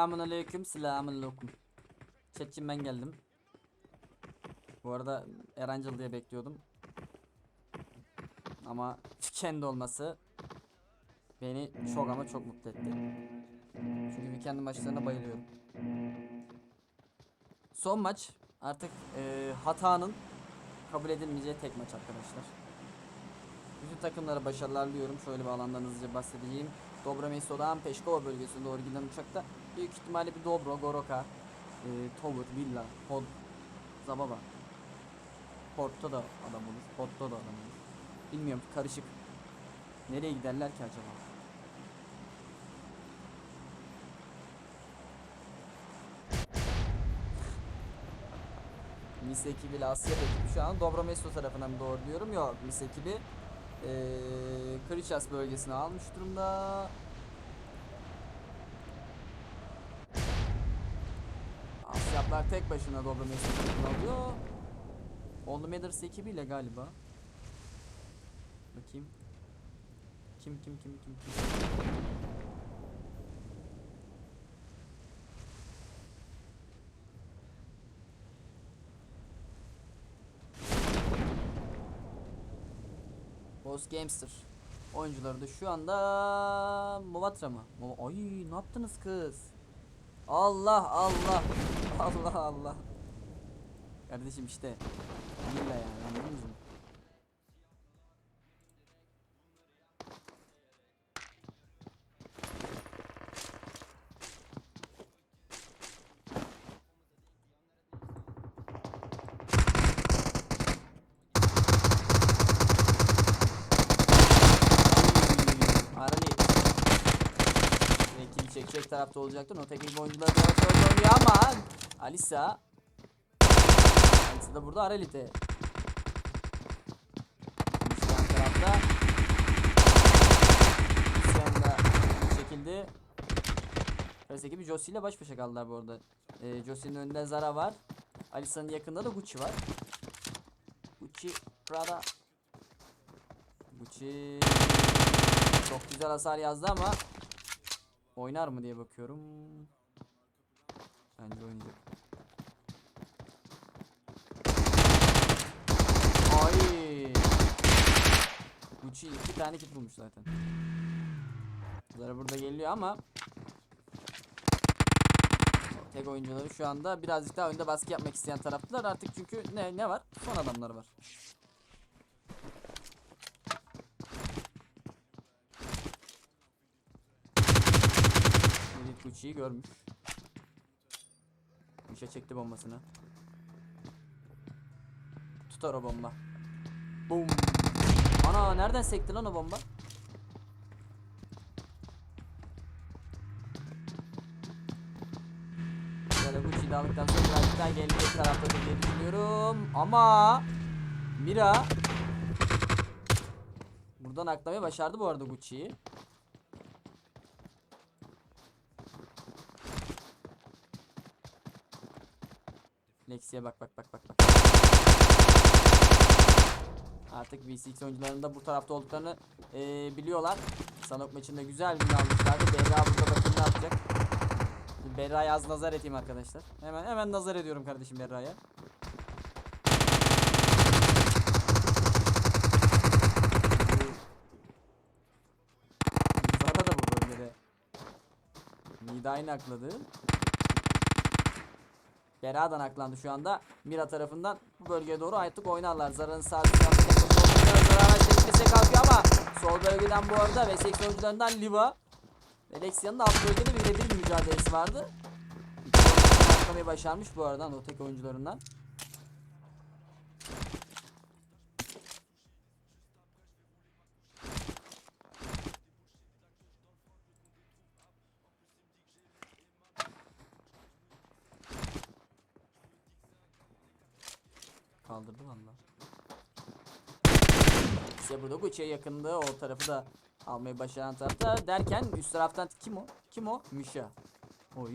Selamun aleyküm, selamun aleyküm. Chat'cim ben geldim. Bu arada Erancıl diye bekliyordum. Ama kendi olması beni çok ama çok mutlu etti. Çünkü weekend maçlarına bayılıyorum. Son maç artık eee, hatanın kabul edilmeyeceği tek maç arkadaşlar. Bütün takımlara başarılar diliyorum. Şöyle bir alandan hızlıca bahsedeyim. Dobro Meso'dan Peşkova bölgesine doğru giden uçakta büyük ihtimalle bir Dobro, Goroka, e, Tower, Villa, Pod, Zababa. Port'ta da adam olur. Port'ta da adam olur. Bilmiyorum karışık. Nereye giderler ki acaba? Mis ekibi Asya ekibi şu an Dobro Meso tarafına mı doğru diyorum? Yok Mis ekibi eee Krichas bölgesini almış durumda. Asyaplar tek başına Meso tarafını alıyor. Onlu Matters ekibiyle galiba. Bakayım. Kim kim kim kim kim. Boss Gamester. Oyuncuları da şu anda Movatra mı? Ay ne yaptınız kız? Allah Allah. Allah Allah. Kardeşim işte. Villa yani anladınız mı? Tarafta olacaktır. O teknik oyuncular da şöyle oynuyor ama Alisa Alisa da burada Aralite. Müslüman tarafta Müslüman da çekildi. Karısı ekibi Josie ile baş başa kaldılar bu arada. Ee, Josie'nin önünde Zara var. Alisa'nın yakında da Gucci var. Gucci, Prada. Gucci çok güzel hasar yazdı ama oynar mı diye bakıyorum. Bence oynayacak. Ay. Gucci iki tane kit bulmuş zaten. Zara burada geliyor ama Tek oyuncuları şu anda birazcık daha önde baskı yapmak isteyen taraftılar artık çünkü ne ne var? Son adamlar var. Gucci'yi görmüş. Mişe çekti bombasını. Tutar o bomba. Bum. Ana nereden sekti lan o bomba? Böyle Gucci'yi de aldıktan sonra birazcık daha gelecek tarafta diye düşünüyorum. Ama Mira Buradan aklamayı başardı bu arada Gucci'yi. Lexi'ye bak bak bak bak bak. Artık VCX oyuncularının da bu tarafta olduklarını eee, biliyorlar. Sanok maçında güzel bir almışlardı. Berra burada bakın ne yapacak. Berra'ya az nazar edeyim arkadaşlar. Hemen hemen nazar ediyorum kardeşim Berra'ya. Zara da bu. Nida'yı nakladı. Bera'dan aklandı şu anda. Mira tarafından bu bölgeye doğru artık oynarlar. Zara'nın sağ tarafında Zara araç çekmesine kalkıyor ama sol bölgeden bu arada ve 80 oyuncularından Liva ve Lexia'nın da alt bölgede birebir bir mücadelesi vardı. İki başarmış bu arada o tek oyuncularından. Kaldırdı valla. İşte burada Gucci'ye yakındı. O tarafı da almayı başaran tarafta. Derken üst taraftan kim o? Kim o? Misha. Oy.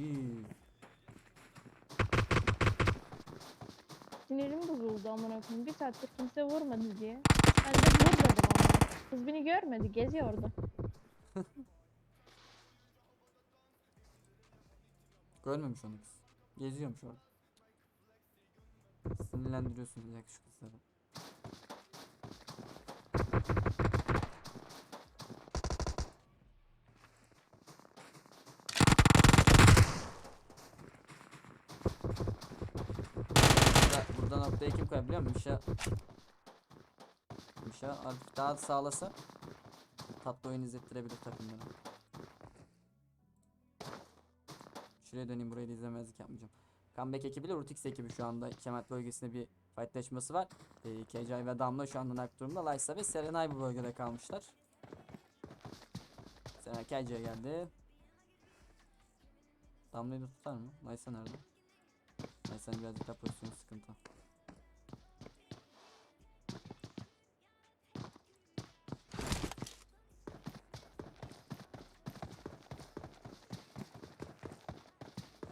Sinirim bozuldu amına koyayım. Bir saattir kimse vurmadı diye. Ben de vur dedim ama. Kız beni görmedi. Geziyordu. Görmemiş onu kız. Geziyormuş orada. Sinirlendiriyorsunuz ya şu kızları. Burada, burada noktayı kim koyar biliyor musun? Mişa Mişa artık daha sağlasa tatlı oyun izlettirebilir takımlara. Şuraya döneyim burayı da izlemezlik yapmayacağım. Comeback ekibiyle Rutix ekibi şu anda Kemat bölgesinde bir fightleşması var. Ee, KJ ve Damla şu anda nak durumda. Lysa ve Serenay bu bölgede kalmışlar. Serenay KJ'ye geldi. Damla'yı da tutar mı? Lysa nerede? Lysa'nın birazcık daha pozisyonu sıkıntı.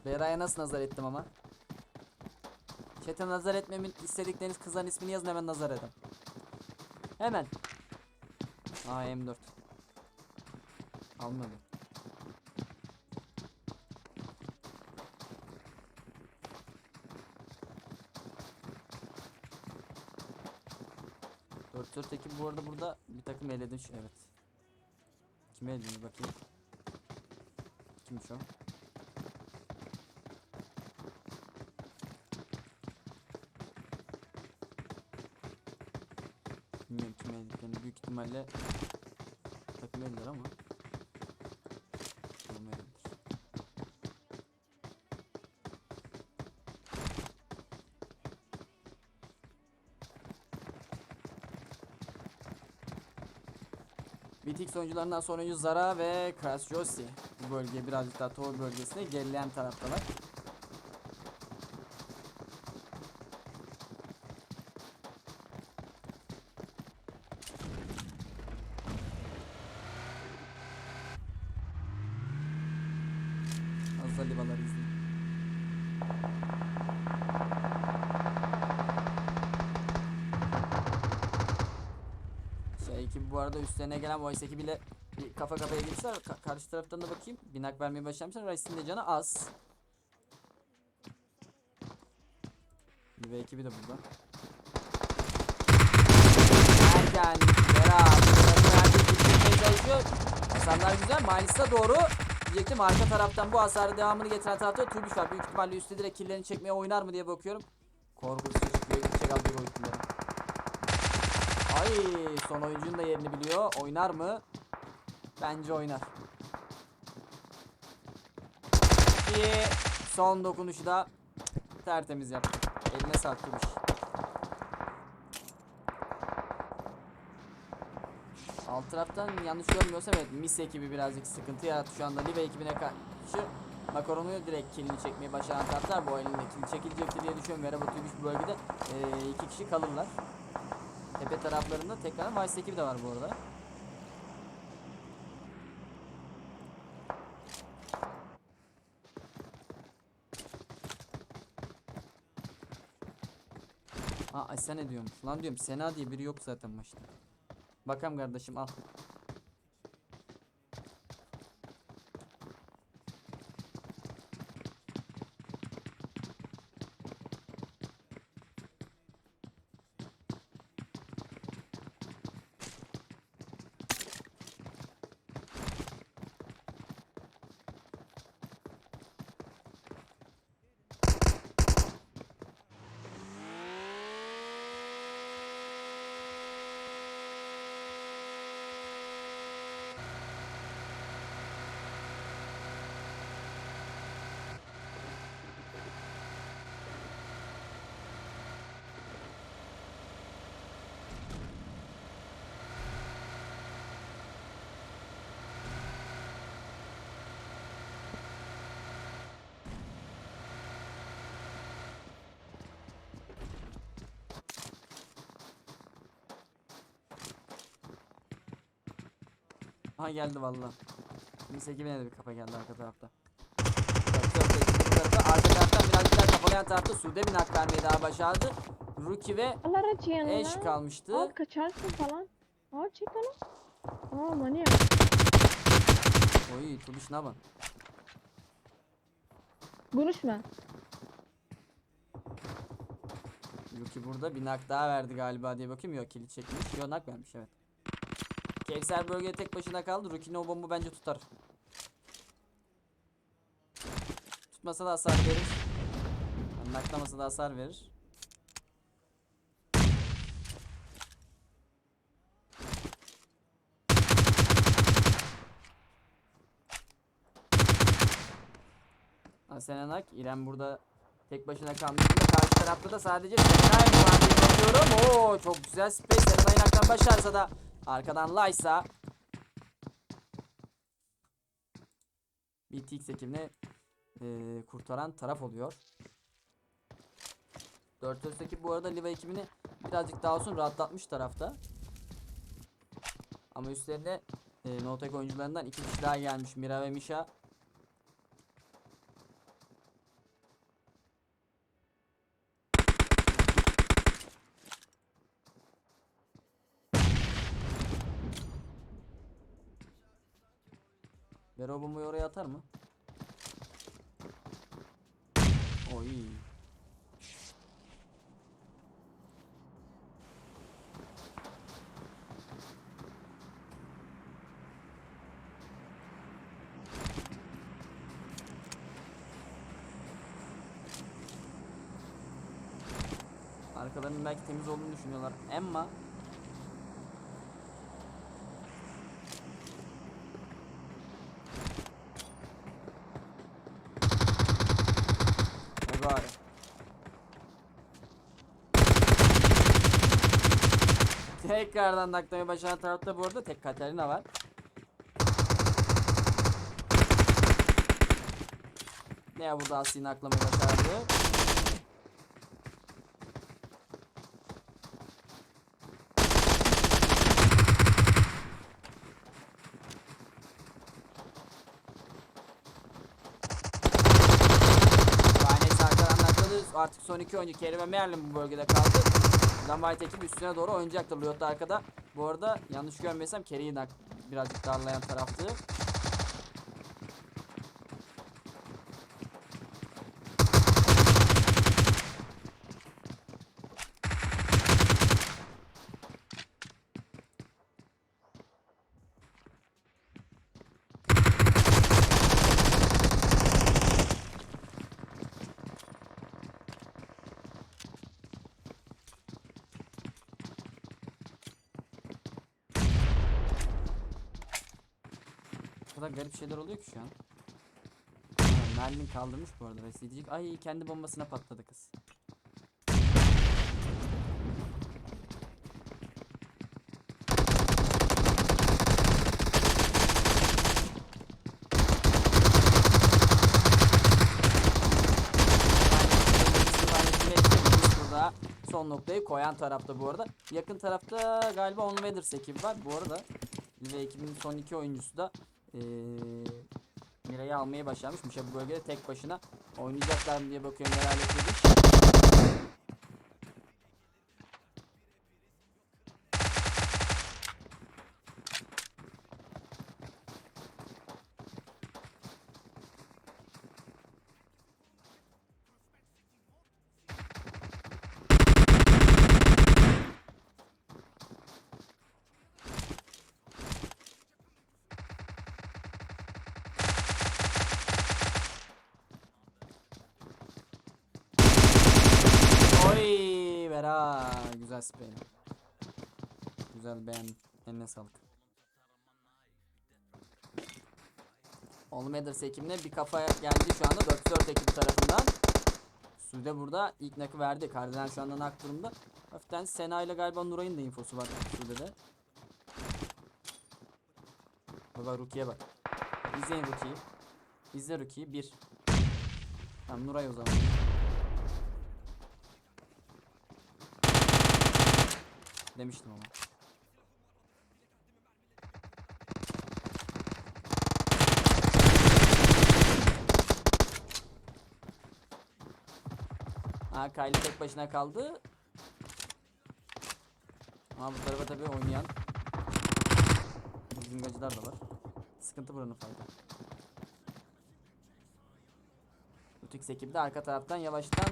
Bera'ya nasıl nazar ettim ama? Chat'e nazar etmemin istedikleriniz kızların ismini yazın hemen nazar edin. Hemen. Aa M4. Almadı. Dört dört ekip bu arada burada bir takım eledim şu evet. Kimi eledim bakayım. Kimmiş o? Bilmiyorum kime elediklerini büyük ihtimalle takım eldiler ama Olmayabilir. BTX oyuncularından sonuncu Zara ve Krasjosi bu bölge birazcık daha Tor bölgesine gerileyen taraftalar. Azza livaları izleyin. Şey ekibi bu arada üstlerine gelen Voice ekibiyle bir kafa kafaya girmişler. Ka- karşı taraftan da bakayım. Binak vermeye başlamışlar. Rice'in de canı az. Ve ekibi de burada. Herkes çalışıyor. Hasarlar güzel. Miles'a doğru diyecektim. Arka taraftan bu hasarı devamını getiren tarafta Tubiş var. Büyük ihtimalle üstte direkt killerini çekmeye oynar mı diye bakıyorum. Korkusuz çıkıyor. Gidecek aldı o killeri. Ay son oyuncunun da yerini biliyor. Oynar mı? Bence oynar. Ki son dokunuşu da tertemiz yaptı. Eline Tubiş. Alt taraftan yanlış görmüyorsam evet Mis ekibi birazcık sıkıntı yarattı şu anda Live ekibine karşı Makaron'u direkt killini çekmeyi başaran taraftar bu elinde kill çekilecektir diye düşünüyorum. Merhaba Tübüş bu bölgede ee, iki kişi kalırlar. Tepe taraflarında tekrar Vice ekibi de var bu arada. Aa sen ne diyormuş? Lan diyorum Sena diye biri yok zaten maçta. Bakam kardeşim al. Aha geldi valla. Mis ekibine de bir kafa geldi arka tarafta. Arka taraftan birazcık daha kafalayan tarafta Sude bir nak vermeyi daha başardı. Rookie ve. Ash kalmıştı. Al kaçarsın falan. Al çek onu. Aa manyak. Oy Tubiş ne yapın? Konuşma. Yuki burada bir nak daha verdi galiba diye bakayım. Yok kilit çekmiş. Yok nak vermiş evet. Kevser bölgede tek başına kaldı. Ruki'nin o bombu bence tutar. Tutmasa da hasar verir. Yani naklamasa da hasar verir. Asenanak İrem burada tek başına kalmıştı. Karşı tarafta da sadece Serenay var diye bakıyorum. Oo çok güzel space. Serenay naktan başarsa da arkadan Lysa BTX ekibini eee, kurtaran taraf oluyor. 4 ekip bu arada Liva ekibini birazcık daha olsun rahatlatmış tarafta. Ama üstlerine e, Notek oyuncularından iki kişi daha gelmiş. Mira ve Misha. Vero bombayı oraya atar mı? Oy. Arkalarının belki temiz olduğunu düşünüyorlar. Emma Ne bari. Tekrardan naklamayı başaran tarafta bu arada tek Katarina var. Ne ya burada Asi'yi naklamayı başardı. Artık son iki oyuncu Kerim ve Merlin bu bölgede kaldı. Dynamite ekip üstüne doğru oynayacaktır. Luyot da arkada. Bu arada yanlış görmesem Kerry'i birazcık darlayan taraftı. Kadar garip şeyler oluyor ki şu an. Merlin kaldırmış bu arada Resi diyecek. Ay kendi bombasına patladı kız. Son noktayı koyan tarafta bu arada. Yakın tarafta galiba On Weathers ekibi var. Bu arada ve ekibin son iki oyuncusu da eee Mira'yı almayı başarmış. Mişa bu bölgede tek başına oynayacaklar diye bakıyorum merak etmedik. Oy Vera spray. Güzel beğendim. Eline sağlık. Oğlum Edders ekibine bir kafa geldi şu anda 4-4 ekip tarafından. Sude burada ilk nakı verdi. Kardinal şu anda nak durumda. Hafiften Sena ile galiba Nuray'ın da infosu var Sude'de. Baba Ruki'ye bak. İzleyin Ruki'yi. İzle Ruki'yi. Bir. Tamam Nuray o zaman. Demiştim ama. Ha Kylie tek başına kaldı. Ama bu tarafa tabii oynayan zingacılar da var. Sıkıntı buranın fayda. 4x ekibi de arka taraftan yavaştan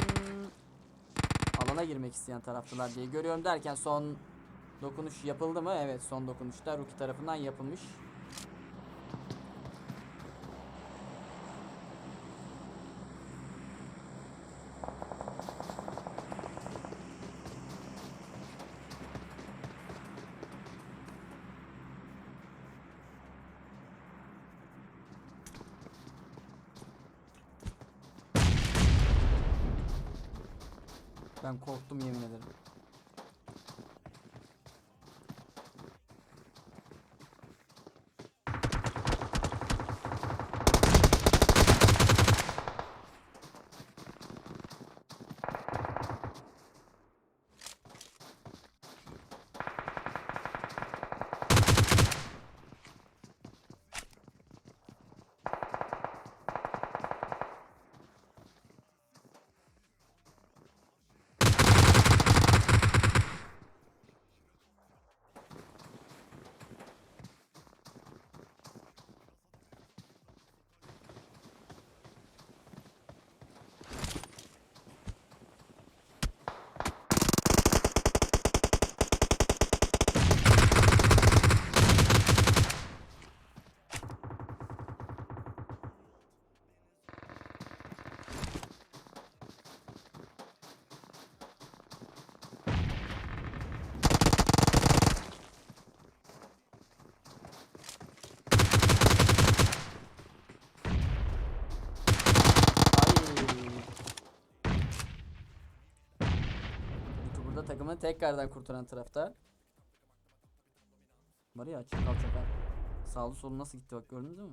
alana girmek isteyen taraftılar diye görüyorum derken son dokunuş yapıldı mı? Evet son dokunuşta Ruki tarafından yapılmış. Ben korktum yemin ederim. Ay. Takımını tekrardan kurtaran tarafta. Var ya çakal çakal. Sağlı solu nasıl gitti bak gördünüz mü?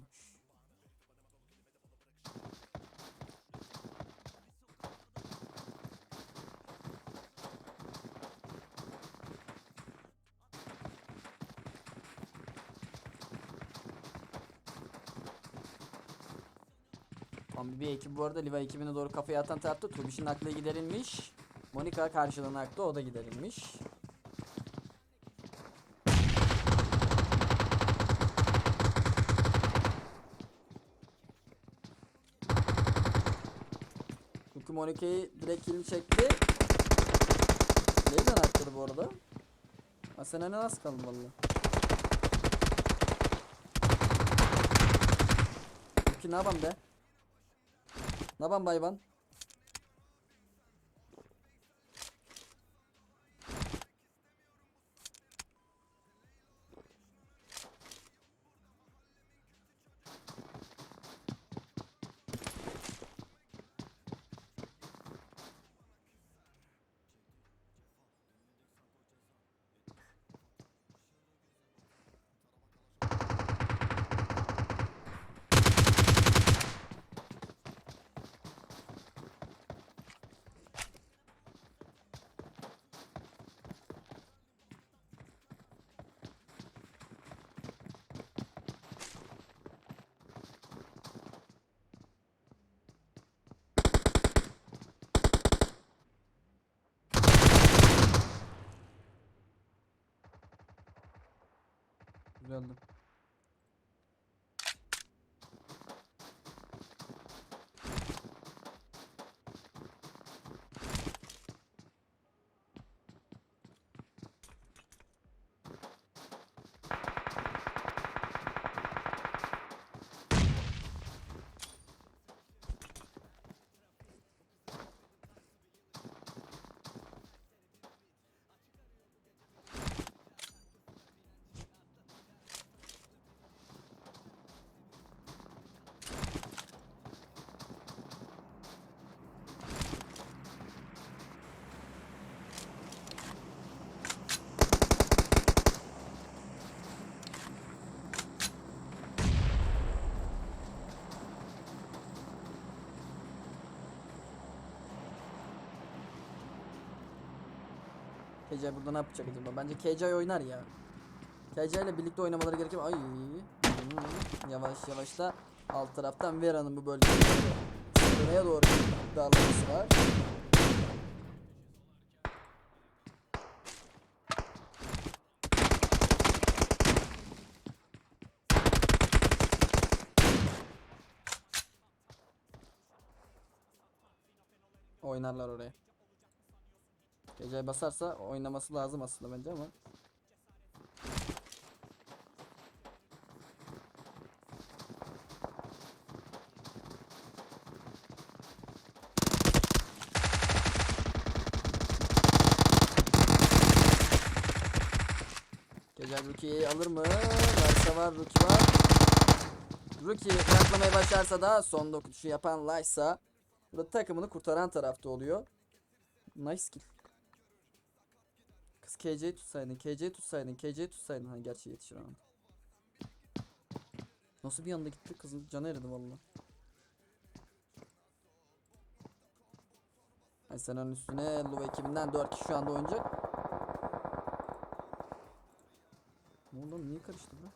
Tam bir ekip bu arada Liva ekibine doğru kafayı atan tarafta Turbiş'in aklı giderilmiş. Monika karşıdan aklı o da giderilmiş. Çünkü Monika'yı direkt kill çekti. Nereden atladı bu arada? Ha sen ne nasıl kaldın valla? Çünkü ne yapam be? Ne yapam bayvan? KJ burada ne yapacak acaba? Bence KJ oynar ya. KJ ile birlikte oynamaları gerekiyor. Ay. Hmm, Yavaş yavaş da alt taraftan Vera'nın bu bölgeye doğru doğru bir dağılması var. oynarlar oraya. Gece basarsa oynaması lazım aslında bence ama. Gece Rookie'yi alır mı? Varsa var Rookie var. Rookie yaklamayı başarsa da son dokunuşu yapan Lysa burada takımını kurtaran tarafta oluyor. Nice kill. KC'yi tutsaydın, KC'yi tutsaydın, KC'yi tutsaydın. Ha gerçi yetişir ama. Nasıl bir anda gitti kızın canı eridi valla. Ay sen onun üstüne Luva ekibinden 4 kişi şu anda oynayacak. Ne oldu niye karıştı bu?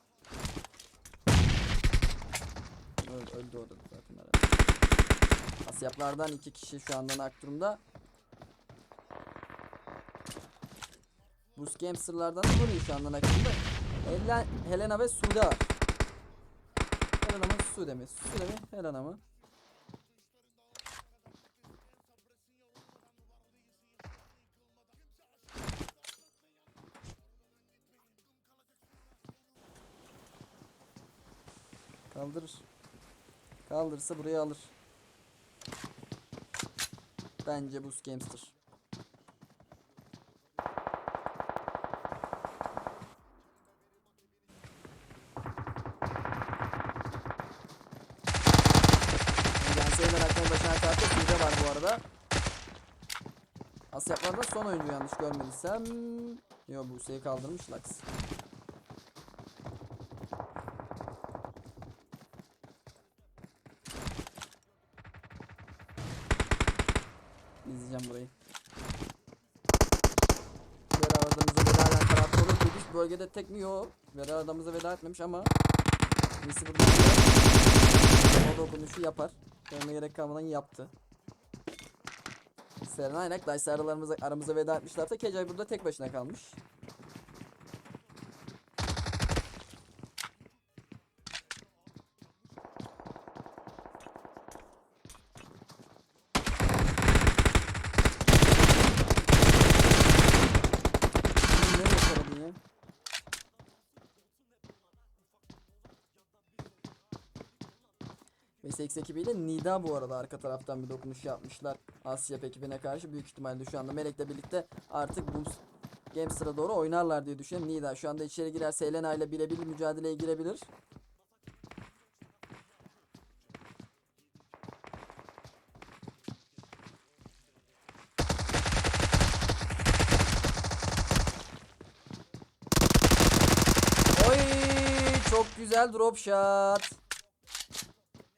Öldü, öldü orada zaten herhalde. Asyaplardan iki kişi şu anda nak durumda. Buz Gamster'lardan da vuruyor şu anda nak durumda. Helen, Helena ve Sude var. Helena mı Sude mi? Sude mi? Helena mı? Kaldırır. Kaldırırsa buraya alır. Bence Buz Gamester. Son oyuncu yanlış görmediysem. Yo Buse'yi kaldırmış Lux. İzleyeceğim burayı. Vera adamıza veda eden tarafta olur. Biz bölgede tek mi? Yok. Vera adamıza veda etmemiş ama Birisi burada o dokunuşu yapar. Görme gerek kalmadan yaptı. Serena ile Dice aralarımıza, aramıza veda etmişlerse Kecay burada tek başına kalmış. Ne yakaladın ya? V8 ekibiyle Nida bu arada arka taraftan bir dokunuş yapmışlar. Asya ekibine karşı büyük ihtimalle şu anda Melek'le birlikte artık bu Gamster'a doğru oynarlar diye düşünüyorum. Nida şu anda içeri girerse Elena ile birebir mücadeleye girebilir. Oy çok güzel drop shot.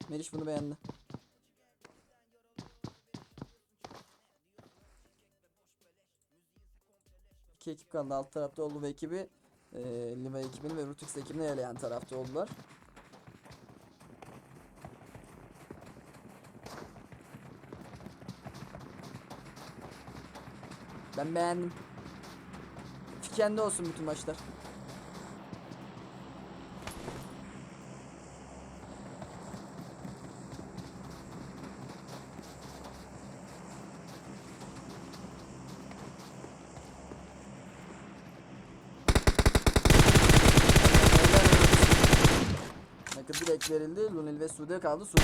Meriç bunu beğendi. İki ekip kaldı. Alt tarafta oldu ve ekibi e, Liva ekibini ve Rutix ekibini eleyen tarafta oldular. Ben beğendim. Kendi olsun bütün maçlar. Verildi. Lunel ve Sude kaldı. Sude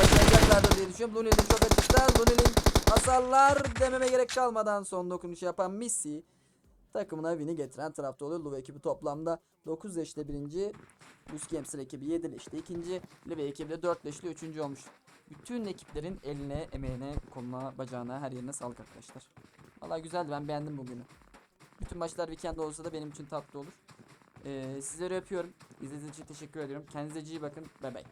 başlayacaklardır diye düşünüyorum. Lunel'in çok açıkta. Lunel'in hasarlar dememe gerek kalmadan son dokunuş yapan Missy takımına win'i getiren tarafta oluyor. Luve ekibi toplamda 9 leşle birinci. Buz Gamester ekibi 7 leşle ikinci. Luve ekibi de 4 leşle üçüncü olmuş. Bütün ekiplerin eline, emeğine, koluna, bacağına, her yerine sağlık arkadaşlar. Valla güzeldi ben beğendim bugünü. Bütün maçlar weekend olsa da benim için tatlı olur. Ee, sizleri öpüyorum. İzlediğiniz için teşekkür ediyorum. Kendinize iyi bakın. Bay bay.